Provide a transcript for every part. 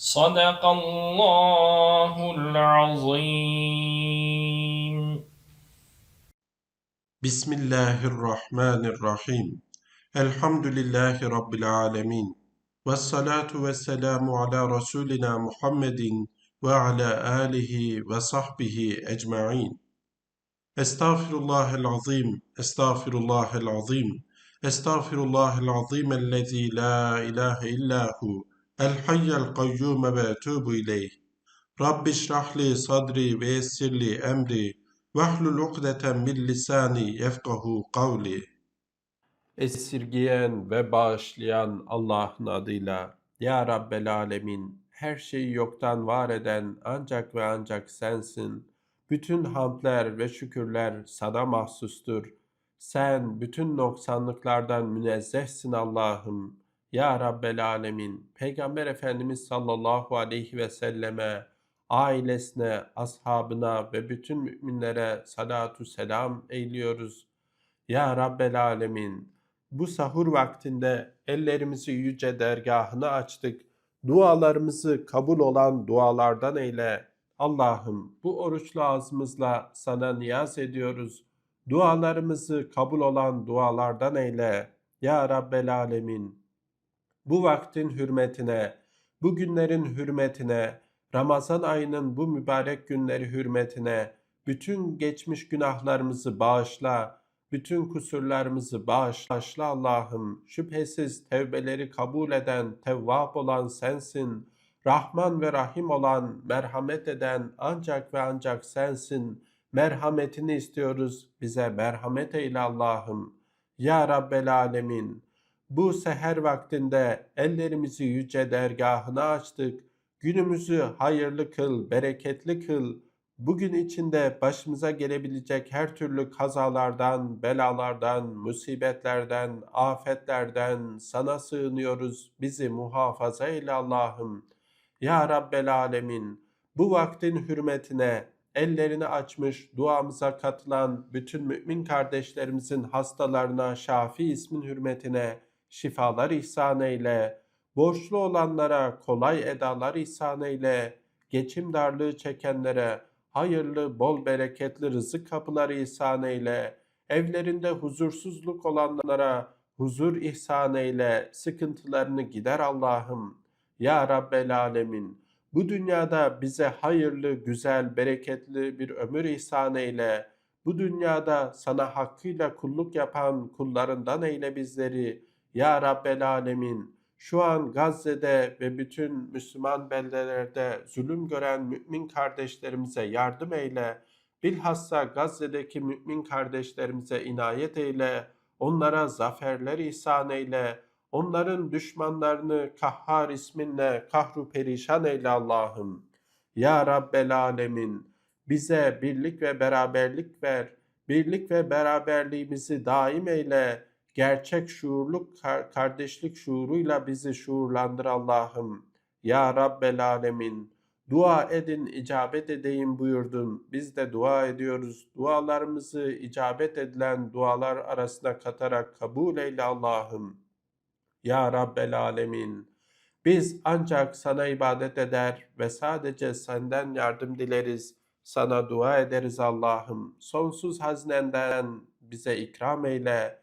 صدق الله العظيم. بسم الله الرحمن الرحيم. الحمد لله رب العالمين. والصلاة والسلام على رسولنا محمد وعلى آله وصحبه أجمعين. أستغفر الله العظيم أستغفر الله العظيم أستغفر الله العظيم الذي لا إله إلا هو. El hayyel kayyume ve etubu ileyh. Rabbi şrahli sadri ve yessirli emri, Vahlul ukdeten min lisani yefkahu kavli. Esirgiyen ve bağışlayan Allah'ın adıyla. Ya Rabbel Alemin, her şeyi yoktan var eden ancak ve ancak sensin. Bütün hamdler ve şükürler sana mahsustur. Sen bütün noksanlıklardan münezzehsin Allah'ım. Ya Rabbel Alemin, Peygamber Efendimiz sallallahu aleyhi ve selleme, ailesine, ashabına ve bütün müminlere salatu selam eyliyoruz. Ya Rabbel Alemin, bu sahur vaktinde ellerimizi yüce dergahına açtık. Dualarımızı kabul olan dualardan eyle. Allah'ım bu oruçlu ağzımızla sana niyaz ediyoruz. Dualarımızı kabul olan dualardan eyle. Ya Rabbel Alemin, bu vaktin hürmetine, bu günlerin hürmetine, Ramazan ayının bu mübarek günleri hürmetine bütün geçmiş günahlarımızı bağışla, bütün kusurlarımızı bağışla Allah'ım. Şüphesiz tevbeleri kabul eden, tevvap olan sensin. Rahman ve Rahim olan, merhamet eden ancak ve ancak sensin. Merhametini istiyoruz. Bize merhamet eyle Allah'ım. Ya Rabbel Alemin. Bu seher vaktinde ellerimizi yüce dergahına açtık. Günümüzü hayırlı kıl, bereketli kıl. Bugün içinde başımıza gelebilecek her türlü kazalardan, belalardan, musibetlerden, afetlerden sana sığınıyoruz. Bizi muhafaza eyle Allah'ım. Ya Rabbel Alemin, bu vaktin hürmetine ellerini açmış duamıza katılan bütün mümin kardeşlerimizin hastalarına Şafi ismin hürmetine şifalar ihsan eyle. Borçlu olanlara kolay edalar ihsan eyle. Geçim darlığı çekenlere hayırlı, bol bereketli rızık kapıları ihsan eyle. Evlerinde huzursuzluk olanlara huzur ihsan eyle. Sıkıntılarını gider Allah'ım. Ya Rabbel Alemin. Bu dünyada bize hayırlı, güzel, bereketli bir ömür ihsan eyle. Bu dünyada sana hakkıyla kulluk yapan kullarından eyle bizleri. Ya Rabbel Alemin şu an Gazze'de ve bütün Müslüman beldelerde zulüm gören mümin kardeşlerimize yardım eyle. Bilhassa Gazze'deki mümin kardeşlerimize inayet eyle. Onlara zaferler ihsan eyle. Onların düşmanlarını Kahhar isminle kahru perişan eyle Allah'ım. Ya Rabbel Alemin bize birlik ve beraberlik ver. Birlik ve beraberliğimizi daim eyle gerçek şuurluk kardeşlik şuuruyla bizi şuurlandır Allah'ım. Ya Rabbel Alemin. Dua edin, icabet edeyim buyurdun. Biz de dua ediyoruz. Dualarımızı icabet edilen dualar arasına katarak kabul eyle Allah'ım. Ya Rabbel Alemin. Biz ancak sana ibadet eder ve sadece senden yardım dileriz. Sana dua ederiz Allah'ım. Sonsuz haznenden bize ikram eyle.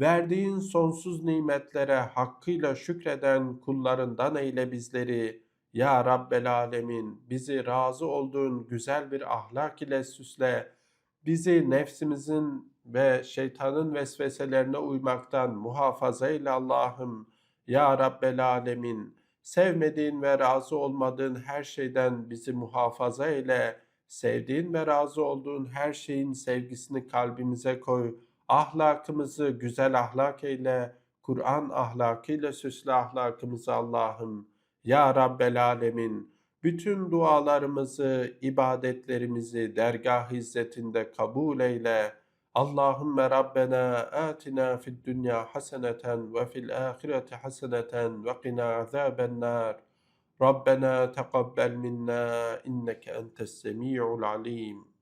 Verdiğin sonsuz nimetlere hakkıyla şükreden kullarından eyle bizleri. Ya Rabbel Alemin bizi razı olduğun güzel bir ahlak ile süsle. Bizi nefsimizin ve şeytanın vesveselerine uymaktan muhafaza eyle Allah'ım. Ya Rabbel Alemin sevmediğin ve razı olmadığın her şeyden bizi muhafaza eyle. Sevdiğin ve razı olduğun her şeyin sevgisini kalbimize koy. Ahlakımızı güzel ahlak eyle. Kur'an ahlakıyla süsle ahlakımızı Allah'ım. Ya Rabbel Alemin, bütün dualarımızı, ibadetlerimizi dergah izzetinde kabul eyle. Allahümme Rabbena atina fid dünya haseneten ve fil ahireti haseneten ve qina azaben nar. Teqabbel minna inneke entes semi'ul alim.